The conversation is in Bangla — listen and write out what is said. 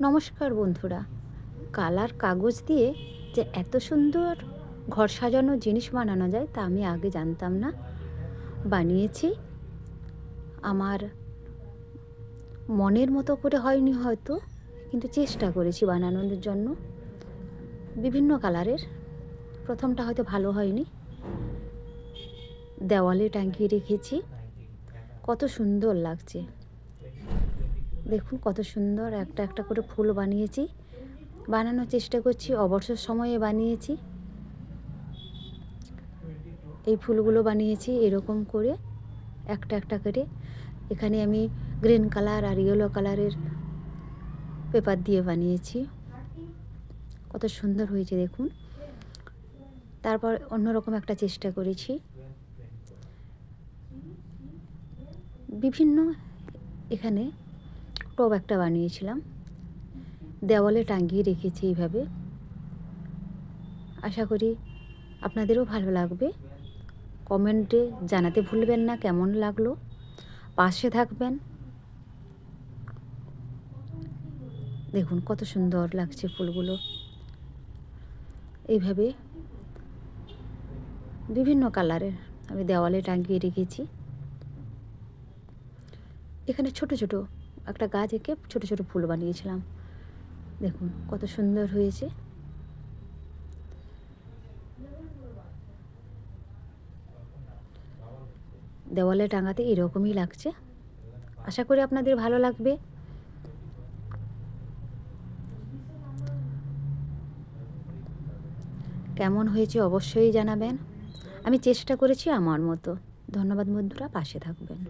নমস্কার বন্ধুরা। কালার কাগজ দিয়ে যে এত সুন্দর ঘর সাজানো জিনিস বানানো যায় তা আমি আগে জানতাম না। বানিয়েছি। আমার মনের মতো করে হয়নি হয়তো, কিন্তু চেষ্টা করেছি বানানোর জন্য। বিভিন্ন কালারের। প্রথমটা হয়তো ভালো হয়নি। দেওয়ালে টাঙিয়ে রেখেছি। কত সুন্দর লাগছে। দেখুন কত সুন্দর একটা একটা করে ফুল বানিয়েছি। বানানোর চেষ্টা করছি, অবসর সময়ে বানিয়েছি। এই ফুলগুলো বানিয়েছি এরকম করে, একটা একটা করে। এখানে আমি গ্রিন কালার আর ইয়েলো কালারের পেপার দিয়ে বানিয়েছি। কত সুন্দর হয়েছে দেখুন। তারপর অন্যরকম একটা চেষ্টা করেছি। বিভিন্ন এখানে টব একটা বানিয়েছিলাম। দেওয়ালে টাঙিয়ে রেখেছি এইভাবে। আশা করি আপনাদেরও ভালো লাগবে। কমেন্টে জানাতে ভুলবেন না কেমন লাগল। পাশে থাকবেন। দেখুন কত সুন্দর লাগছে ফুলগুলো। এইভাবে বিভিন্ন কালারের আমি দেওয়ালে টাঙিয়ে রেখেছি। এখানে ছোট ছোট একটা গাছ এঁকে ছোট ছোট ফুল বানিয়েছিলাম। দেখুন, কত সুন্দর হয়েছে। দেওয়ালে টাঙাতে এরকমই লাগছে। আশা করি আপনাদের ভালো লাগবে। কেমন হয়েছে অবশ্যই জানাবেন। আমি চেষ্টা করেছি আমার মতো। ধন্যবাদ বন্ধুরা, পাশে থাকবেন।